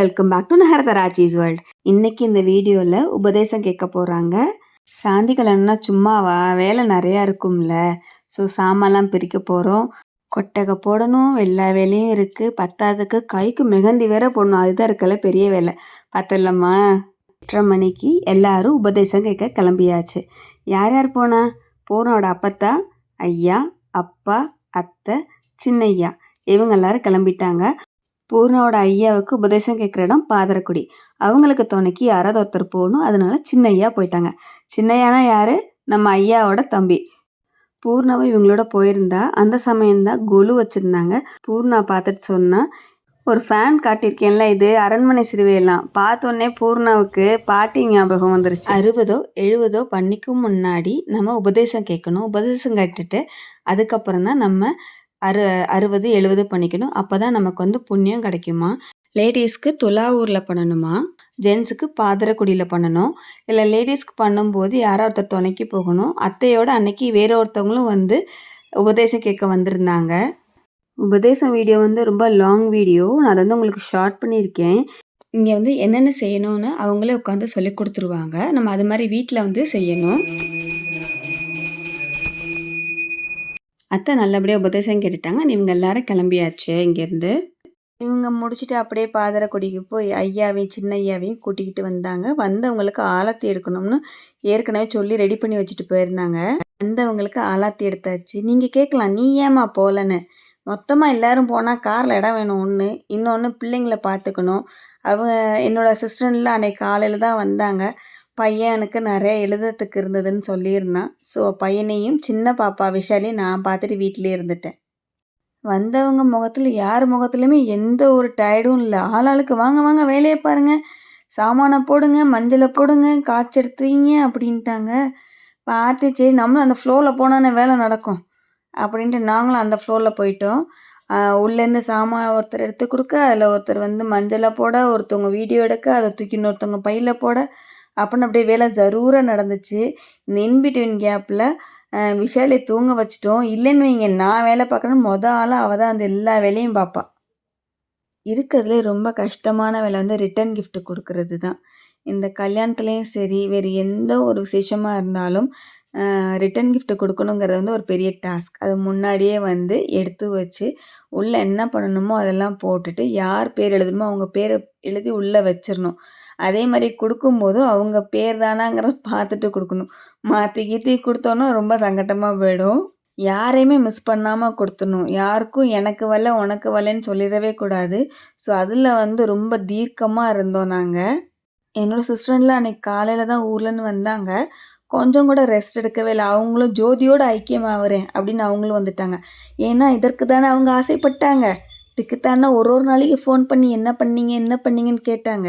Welcome back to நகரதராஜிஸ் world இன்னைக்கு இந்த வீடியோவில் உபதேசம் கேட்க போகிறாங்க சாந்தி கல்யாணம்னா சும்மாவா வேலை நிறையா இருக்கும்ல. ஸோ சாமான்லாம் பிரிக்க போகிறோம் கொட்டகை போடணும் எல்லா வேலையும் இருக்குது பத்தாததுக்கு கைக்கு மெகந்தி வேற போடணும். அதுதான் இருக்கல பெரிய வேலை. பத்தலம்மா எட்டரை மணிக்கு எல்லாரும் உபதேசம் கேட்க கிளம்பியாச்சு. யார் யார் போனா? போனோட அப்பத்தா ஐயா அப்பா அத்தை சின்னையா. இவங்க எல்லாரும் கிளம்பிட்டாங்க. பூர்ணாவோட ஐயாவுக்கு உபதேசம் கேட்குற இடம் பாதரக்குடி. அவங்களுக்கு துணைக்கு யாராவது ஒருத்தர் போகணும். அதனால சின்னையா போயிட்டாங்க. சின்னையானா யாரு? நம்ம ஐயாவோட தம்பி. பூர்ணாவும் இவங்களோட போயிருந்தா அந்த சமயம்தான் கொலு வச்சுருந்தாங்க. பூர்ணா பார்த்துட்டு சொன்னா ஒரு ஃபேன் காட்டியிருக்கேன்ல இது அரண்மனை சிறுவையெல்லாம். பார்த்தோன்னே பூர்ணாவுக்கு பாட்டி ஞாபகம் வந்துருச்சு. அறுபதோ எழுபதோ பண்ணிக்கும் முன்னாடி நம்ம உபதேசம் கேட்கணும் உபதேசம் கட்டுட்டு அதுக்கப்புறம் தான் நம்ம அறு அறுபது எழுபது பண்ணிக்கணும். அப்போ தான் நமக்கு வந்து புண்ணியம் கிடைக்குமா? லேடிஸ்க்கு துலாவூரில் பண்ணணுமா? ஜென்ஸுக்கு பாதரக்குடியில் பண்ணணும். இல்லை லேடிஸ்க்கு பண்ணும்போது யாரோ ஒருத்தர் துணைக்கு போகணும். அத்தையோட அன்னைக்கு வேற ஒருத்தவங்களும் வந்து உபதேசம் கேட்க வந்திருந்தாங்க. உபதேசம் வீடியோ வந்து ரொம்ப லாங் வீடியோ. நான் அதை வந்து உங்களுக்கு ஷார்ட் பண்ணியிருக்கேன். இங்கே வந்து என்னென்ன செய்யணும்னு அவங்களே உட்காந்து சொல்லி கொடுத்துருவாங்க. நம்ம அது மாதிரி வீட்டில் வந்து செய்யணும். அத்தை நல்லபடியாக உபதேசம் கேட்டுட்டாங்க. இவங்க எல்லாரும் கிளம்பியாச்சு இங்கேருந்து. இவங்க முடிச்சுட்டு அப்படியே பாதரக்குடிக்கு போய் ஐயாவையும் சின்ன ஐயாவையும் கூட்டிக்கிட்டு வந்தாங்க. வந்தவங்களுக்கு ஆலத்தி எடுக்கணும்னு ஏற்கனவே சொல்லி ரெடி பண்ணி வச்சுட்டு போயிருந்தாங்க. வந்தவங்களுக்கு ஆலாத்தி எடுத்தாச்சு. நீங்கள் கேட்கலாம் நீ ஏமா போகலன்னு மொத்தமாக எல்லாரும் போனால் காரில் இடம் வேணும் ஒன்று இன்னொன்று பிள்ளைங்கள பார்த்துக்கணும். அவங்க என்னோடய அசிஸ்டண்ட்லாம் அன்னைக்கு காலையில் தான் வந்தாங்க. பையனுக்கு நிறைய எழுதுறதுக்கு இருந்ததுன்னு சொல்லியிருந்தான். ஸோ பையனையும் சின்ன பாப்பா விஷாலையும் நான் பார்த்துட்டு வீட்டிலே இருந்துட்டேன். வந்தவங்க முகத்தில் யார் முகத்துலையுமே எந்த ஒரு டயர்டும் இல்லை. ஆளாளுக்கு வாங்க வாங்க வேலையை பாருங்கள் சாமானை போடுங்க மஞ்சளை போடுங்க காய்ச்சி எடுத்துவீங்க அப்படின்ட்டாங்க. பார்த்து சரி நம்மளும் அந்த ஃப்ளோவில் போனானே வேலை நடக்கும். அப்படின்ட்டு நாங்களும் அந்த ஃப்ளோரில் போயிட்டோம். உள்ளேருந்து சாமான் ஒருத்தர் எடுத்து கொடுக்க அதில் ஒருத்தர் வந்து மஞ்சளை போட ஒருத்தவங்க வீடியோ எடுக்க அதை தூக்கி இன்னொருத்தவங்க பையில் போட அப்படின்னு அப்படியே வேலை ஜரூராக நடந்துச்சு. இந்த இன்பிட்வீன் கேப்பில் விஷாலை தூங்க வச்சுட்டோம். இல்லைன்னு வைங்க நான் வேலை பார்க்குறேன்னு மொதல் ஆளாக அவள் தான் அந்த எல்லா வேலையும் பார்ப்பாள் இருக்கிறதுலே ரொம்ப கஷ்டமான வேலை வந்து ரிட்டன் கிஃப்ட் கொடுக்கறது தான் இந்த கல்யாணத்துலேயும் சரி வேறு எந்த ஒரு விசேஷமாக இருந்தாலும் ரிட்டன் கிஃப்ட் கொடுக்கணுங்கிறது வந்து ஒரு பெரிய டாஸ்க் அது முன்னாடியே வந்து எடுத்து வச்சு உள்ளே என்ன பண்ணணுமோ அதெல்லாம் போட்டுட்டு யார் பேர் எழுதணுமோ அவங்க பேரை எழுதி உள்ளே வச்சிடணும். அதே மாதிரி கொடுக்கும்போதும் அவங்க பேர் தானாங்கிறத பார்த்துட்டு கொடுக்கணும். மாற்றி கீற்றி கொடுத்தோன்னா ரொம்ப சங்கட்டமாக போயிடும். யாரையுமே மிஸ் பண்ணாமல் கொடுத்துடணும். யாருக்கும் எனக்கு வரல உனக்கு வரலன்னு சொல்லிடவே கூடாது. ஸோ அதில் வந்து ரொம்ப தீர்க்கமாக இருந்தோம் நாங்கள் என்னோடய சிஸ்டர்லாம் அன்றைக்கி காலையில் தான் ஊர்லேருந்து வந்தாங்க. கொஞ்சம் கூட ரெஸ்ட் எடுக்கவே இல்லை. அவங்களும் ஜோதியோடு ஐக்கியமாகறேன் அப்படின்னு அவங்களும் வந்துட்டாங்க. ஏன்னா இதற்கு தானே அவங்க ஆசைப்பட்டாங்க. இதுக்கு ஒரு ஒரு நாளைக்கு ஃபோன் பண்ணி என்ன பண்ணீங்க என்ன பண்ணீங்கன்னு கேட்டாங்க.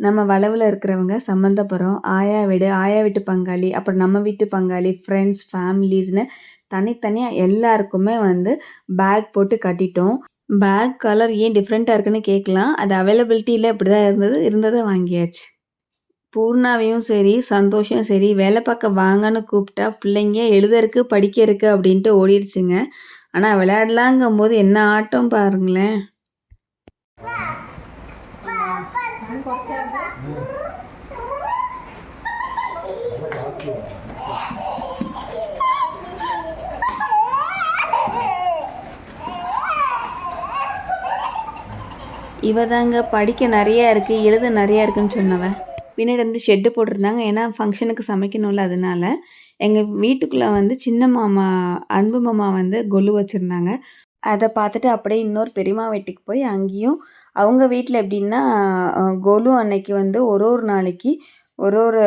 நம்ம வளவில் இருக்கிறவங்க சம்மந்தப்புறம். ஆயா வீடு ஆயா வீட்டு பங்காளி அப்புறம் நம்ம வீட்டு பங்காளி ஃப்ரெண்ட்ஸ் ஃபேமிலிஸ்னு தனித்தனியாக எல்லாருக்குமே வந்து பேக் போட்டு கட்டிட்டோம். பேக் கலர் ஏன் டிஃப்ரெண்ட்டாக இருக்குன்னு கேட்கலாம் அது அவைலபிலிட்டியில் இப்படி தான் இருந்தது இருந்ததை வாங்கியாச்சு. பூர்ணாவையும் சரி சந்தோஷம் சரி வேலை பார்க்க வாங்கன்னு கூப்பிட்டா பிள்ளைங்க எழுதருக்கு படிக்க இருக்கு அப்படின்ட்டு ஓடிடுச்சுங்க. ஆனால் விளையாடலாங்கும் போது என்ன ஆட்டம் பாருங்களேன். இவ தாங்க படிக்க நிறையா இருக்குது எழுத நிறையா இருக்குன்னு சொன்னவன் பின்னாடி வந்து ஷெட்டு போட்டிருந்தாங்க. ஏன்னா ஃபங்க்ஷனுக்கு சமைக்கணும்ல அதனால எங்கள் வீட்டுக்குள்ளே வந்து சின்ன மாமா அன்பு மாமா வந்து கொலு வச்சுருந்தாங்க. அதை பார்த்துட்டு அப்படியே இன்னொரு பெரியம்மா வீட்டுக்கு போய் அங்கேயும் அவங்க வீட்டில் எப்படின்னா கொலு அன்னைக்கு வந்து ஒரு ஒரு நாளைக்கு ஒரு ஒரு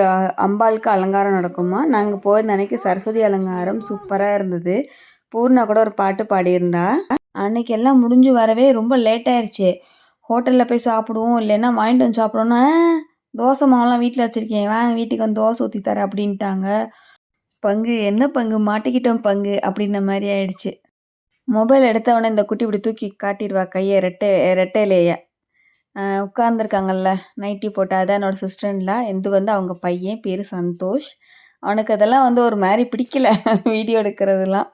அம்பாளுக்கு அலங்காரம் நடக்குமா? நாங்கள் போயிருந்த அன்னைக்கு சரஸ்வதி அலங்காரம் சூப்பராக இருந்தது. பூர்ணா கூட ஒரு பாட்டு பாடியிருந்தா. அன்னைக்கெல்லாம் முடிஞ்சு வரவே ரொம்ப லேட் ஆயிடுச்சு ஹோட்டலில் போய் சாப்பிடுவோம் இல்லைன்னா வாங்கிட்டு வந்து சாப்பிடணும்னா தோசை மாவுலாம் வீட்டில் வச்சுருக்கேன் வாங்க வீட்டுக்கு வந்து தோசை ஊற்றி தரேன் அப்படின்ட்டாங்க. பங்கு என்ன பங்கு? மாட்டிக்கிட்டோம் பங்கு அப்படின்ன மாதிரி ஆயிடுச்சு. மொபைல் எடுத்தவொடனே இந்த குட்டி இப்படி தூக்கி காட்டிடுவா கையை ரெட்டை ரெட்டையிலேயே. உட்காந்துருக்காங்கல்ல நைட்டி போட்டால் அதான் என்னோடய சிஸ்டர்ல இது வந்து அவங்க பையன் பேர் சந்தோஷ். அவனுக்கு அதெல்லாம் வந்து ஒரு மாதிரி பிடிக்கல வீடியோ எடுக்கிறதுலாம்.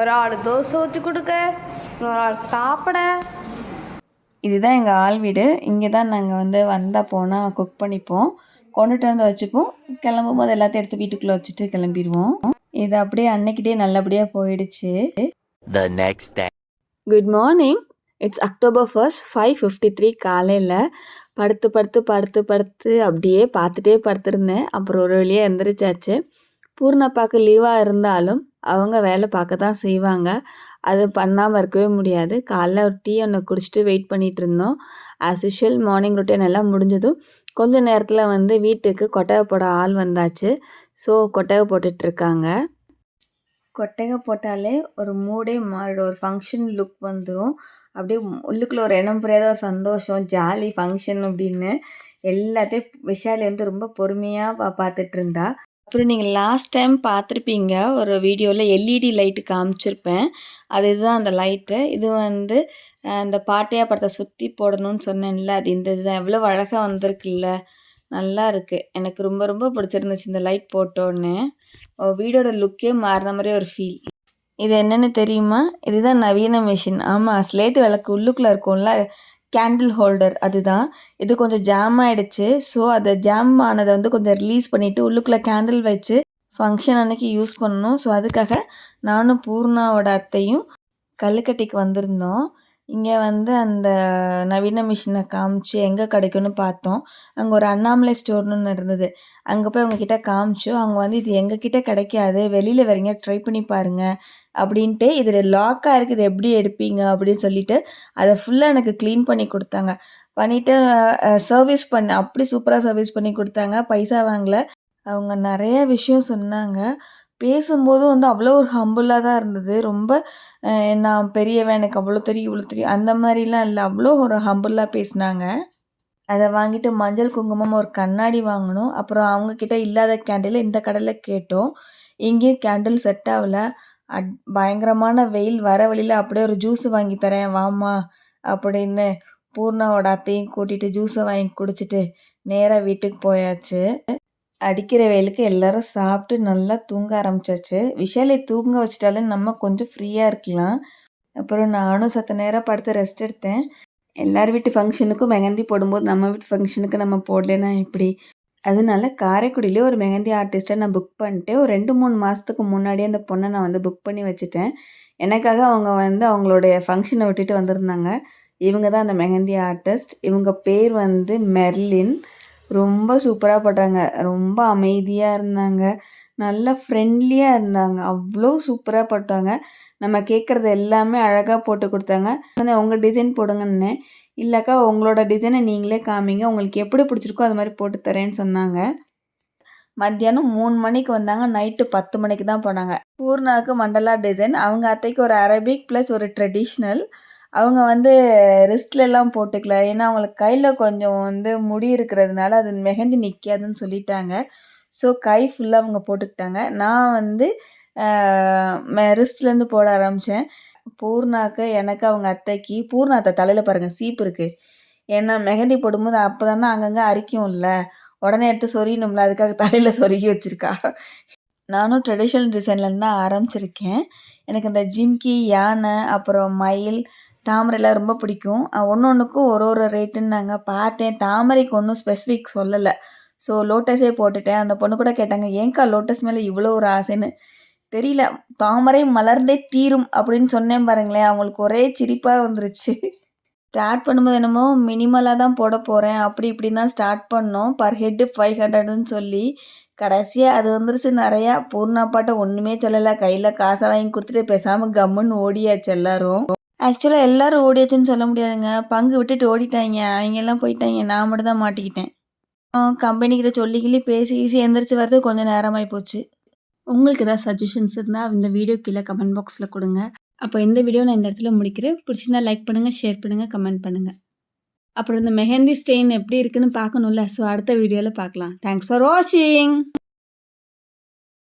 ஒரு ஆள் தோசை ஊற்றி கொடுக்க ஒரு ஆள் சாப்பிட. இதுதான் எங்கள் ஆள் வீடு. இங்கே தான் நாங்கள் வந்து வந்தால் போனால் குக் பண்ணிப்போம். கொண்டுட்டு வந்து வச்சுப்போம். கிளம்பும் போது எல்லாத்தையும் எடுத்து வீட்டுக்குள்ளே வச்சுட்டு கிளம்பிடுவோம். இது அப்படியே அன்னைக்கிட்டே நல்லபடியாக போயிடுச்சு. The next day. Good morning it's October first five fifty three காலையில். படுத்து படுத்து படுத்து படுத்து அப்படியே பார்த்துட்டே படுத்திருந்தேன். அப்புறம் ஒரு வழியாக எந்திரிச்சாச்சு. பூர்ணப்பாக்கு லீவாக இருந்தாலும் அவங்க வேலை பார்க்க தான் செய்வாங்க. அது பண்ணாமல் இருக்கவே முடியாது. காலைல ஒரு டீ ஒன்று குடிச்சிட்டு வெயிட் பண்ணிகிட்டு இருந்தோம் ஆஸ் யூஷுவல் மார்னிங் ரொட்டீன் எல்லாம் முடிஞ்சதும் கொஞ்ச நேரத்தில் வந்து வீட்டுக்கு கொட்டகை போட ஆள் வந்தாச்சு. ஸோ கொட்டகை போட்டுட்ருக்காங்க கொட்டகை போட்டாலே ஒரு மூடே மாறிடும். ஒரு ஃபங்க்ஷன் லுக் வந்துடும் அப்படியே உள்ளுக்குள்ளே ஒரு இனம் புரியாத ஒரு சந்தோஷம். ஜாலி ஃபங்க்ஷன் அப்படின்னு. எல்லாத்தையும் விஷாலி வந்து ரொம்ப பொறுமையாக பா பார்த்துட்டு இருந்தா அப்புறம் நீங்கள் லாஸ்ட் டைம் பார்த்துருப்பீங்க ஒரு வீடியோவில் எல்இடி லைட்டு காமிச்சிருப்பேன். அது இதுதான் அந்த லைட்டு இது வந்து இந்த பாட்டையா படத்தை சுற்றி போடணும்னு சொன்னேன்ல. அது இந்த இதுதான் எவ்வளோ அழகாக வந்திருக்குல்ல. நல்லா இருக்குது எனக்கு ரொம்ப ரொம்ப பிடிச்சிருந்துச்சு இந்த லைட் போட்டோன்னே. வீடோட லுக்கே மாறின மாதிரி ஒரு ஃபீல் இது என்னென்னு தெரியுமா? இதுதான் நவீன மிஷின் ஆமாம் ஸ்லேட் விளக்கு உள்ளுக்குள்ளே இருக்கும்ல. கேண்டில் ஹோல்டர் அதுதான். இது கொஞ்சம் ஜாம் ஆயிடுச்சு. ஸோ அதை ஜாம் ஆனதை வந்து கொஞ்சம் ரிலீஸ் பண்ணிவிட்டு உள்ளுக்குள்ளே கேண்டில் வச்சு ஃபங்க்ஷன் அன்னைக்கு யூஸ் பண்ணணும். ஸோ அதுக்காக நானும் பூர்ணாவோட அத்தையும் கல்லுக்கட்டிக்கு வந்திருந்தோம். இங்கே வந்து அந்த நவீன மிஷினை காமிச்சு எங்கே கிடைக்கும்னு பார்த்தோம். அங்கே ஒரு அண்ணாமலை ஸ்டோர்னு ஒன்று இருந்தது. அங்கே போய் அவங்கக்கிட்ட காமிச்சோம். அவங்க வந்து இது எங்ககிட்ட கிடைக்காது. வெளியில் வரீங்க ட்ரை பண்ணி பாருங்கள் அப்படின்ட்டு இதில் லாக்காக இருக்குது. எப்படி எடுப்பீங்க? அப்படின்னு சொல்லிட்டு அதை ஃபுல்லாக எனக்கு க்ளீன் பண்ணி கொடுத்தாங்க. பண்ணிவிட்டு சர்வீஸ் பண்ண அப்படி சூப்பராக சர்வீஸ் பண்ணி கொடுத்தாங்க. பைசா வாங்கல. அவங்க நிறைய விஷயம் சொன்னாங்க. பேசும்போது வந்து அவ்வளோ ஒரு ஹம்புளாக தான் இருந்தது. ரொம்ப நான் பெரியவன் எனக்கு அவ்வளோ தெரியும் இவ்வளோ தெரியும். அந்த மாதிரிலாம் இல்லை. அவ்வளோ ஒரு ஹம்புளாக பேசினாங்க. அதை வாங்கிட்டு மஞ்சள் குங்குமம் ஒரு கண்ணாடி வாங்கினோம். அப்புறம் அவங்கக்கிட்ட இல்லாத கேண்டில் இந்த கடையில் கேட்டோம். இங்கேயும் கேண்டில் செட் ஆகல. அட் பயங்கரமான வெயில். வர வழியில் அப்படியே ஒரு ஜூஸ் வாங்கி தரேன் வாமா அப்படின்னு பூர்ணாவோட அத்தையும் கூட்டிகிட்டு ஜூஸை வாங்கி குடிச்சிட்டு நேராக வீட்டுக்கு போயாச்சு. அடிக்கிற வெயிலுக்கு எல்லாரும் சாப்பிட்டு நல்லா தூங்க ஆரம்பிச்சாச்சு. விஷாலை தூங்க வச்சிட்டாலே நம்ம கொஞ்சம் ஃப்ரீயாக இருக்கலாம். அப்புறம் நானும் சத்த நேரம் படுத்து ரெஸ்ட் எடுத்தேன். எல்லார் வீட்டு ஃபங்க்ஷனுக்கும் மெஹந்தி போடும்போது நம்ம வீட்டு ஃபங்க்ஷனுக்கு நம்ம போடலைன்னா எப்படி? அதனால காரைக்குடியிலே ஒரு மெஹந்தி ஆர்டிஸ்ட்டை நான் புக் பண்ணிட்டு ஒரு ரெண்டு மூணு மாதத்துக்கு முன்னாடியே அந்த பொண்ணை நான் வந்து புக் பண்ணி வச்சுட்டேன். எனக்காக அவங்க வந்து அவங்களுடைய ஃபங்க்ஷனை விட்டுட்டு வந்திருந்தாங்க. இவங்க தான் அந்த மெஹந்தி ஆர்டிஸ்ட் இவங்க பேர் வந்து மெர்லின். ரொம்ப சூப்பராக போட்டாங்க ரொம்ப அமைதியாக இருந்தாங்க. நல்லா ஃப்ரெண்ட்லியாக இருந்தாங்க. அவ்வளோ சூப்பராக போட்டாங்க நம்ம கேட்குறது எல்லாமே அழகாக போட்டு கொடுத்தாங்க. ஆனால் உங்கள் டிசைன் போடுங்கன்னே இல்லைக்கா உங்களோட டிசைனை நீங்களே காமிங்க. உங்களுக்கு எப்படி பிடிச்சிருக்கோ அது மாதிரி போட்டு தரேன்னு சொன்னாங்க. மத்தியானம் மூணு மணிக்கு வந்தாங்க. நைட்டு பத்து மணிக்கு தான் போனாங்க. பூர்ணாவுக்கு மண்டலா டிசைன் அவங்க அத்தைக்கு ஒரு அரபிக் ப்ளஸ் ஒரு ட்ரெடிஷ்னல் அவங்க வந்து wristல போட்டுக்கல. ஏன்னா அவங்களுக்கு கையில் கொஞ்சம் வந்து முடி இருக்கிறதுனால அது மெஹந்தி நிற்காதுன்னு சொல்லிட்டாங்க. ஸோ கை ஃபுல்லாக அவங்க போட்டுக்கிட்டாங்க. நான் வந்து ரிஸ்ட்லேருந்து போட ஆரம்பித்தேன் பூர்ணாக்கு எனக்கு அவங்க அத்தைக்கு பூர்ணா அத்தை தலையில் பாருங்கள் சீப்பு இருக்குது ஏன்னா மெஹந்தி போடும்போது அப்போ தானே அங்கங்கே அரிக்கும்ல உடனே எடுத்து சொரியணும்ல அதுக்காக தலையில் சொருகி வச்சுருக்கா. நானும் ட்ரெடிஷ்னல் டிசைன்லேருந்து தான் ஆரம்பிச்சிருக்கேன். எனக்கு இந்த ஜிம்கி யானை அப்புறம் மயில் தாமரைலாம் ரொம்ப பிடிக்கும். ஒன்று ஒன்றுக்கும் ஒரு ஒரு ரேட்டுன்னு நாங்கள் பார்த்தேன். தாமரைக்கு ஒன்றும் ஸ்பெசிஃபிக் சொல்லலை. ஸோ லோட்டஸே போட்டுட்டேன். அந்த பொண்ணு கூட கேட்டாங்க ஏன்க்கா லோட்டஸ் மேலே இவ்வளோ ஒரு ஆசைன்னு? தெரியல. தாமரை மலர்ந்தே தீரும். அப்படின்னு சொன்னேன் பாருங்களேன். அவங்களுக்கு ஒரே சிரிப்பாக வந்துருச்சு. ஸ்டார்ட் பண்ணும்போது என்னமோ மினிமலாக தான் போட போகிறேன் அப்படி இப்படி தான் ஸ்டார்ட் பண்ணோம். பர் ஹெட்டு ஃபைவ் ஹண்ட்ரட்னு சொல்லி. கடைசியாக அது வந்துருச்சு. நிறையா பூர்ணா பாட்டை ஒன்றுமே சொல்லலை. கையில் காசை வாங்கி கொடுத்துட்டு பேசாமல் கம்முன்னு ஓடியாச்சு எல்லாரும். ஆக்சுவலாக எல்லாரும் ஓடியாச்சுன்னு சொல்ல முடியாதுங்க. பங்கு விட்டுட்டு ஓடிட்டாங்க. அவங்க எல்லாம் போயிட்டாங்க. நான் மட்டும் தான் மாட்டிக்கிட்டேன். கம்பெனிக்கிட்ட சொல்லி கிள்ளி பேசி ஈஸி எந்திரிச்சு வரது கொஞ்சம் நேரமாகி போச்சு. உங்களுக்கு ஏதாவது சஜஷன்ஸ் இருந்தால் இந்த வீடியோ கீழே கமெண்ட் பாக்ஸில் கொடுங்க. அப்போ இந்த வீடியோ நான் இந்த இடத்துல முடிக்கிறேன். பிடிச்சிருந்தா லைக் பண்ணுங்கள் ஷேர் பண்ணுங்கள் கமெண்ட் பண்ணுங்கள் அப்புறம் இந்த மெஹந்தி ஸ்டெயின் எப்படி இருக்குன்னு பார்க்கணும்ல. ஸோ அடுத்த வீடியோவில் பார்க்கலாம். தேங்க்ஸ் ஃபார் வாட்சிங்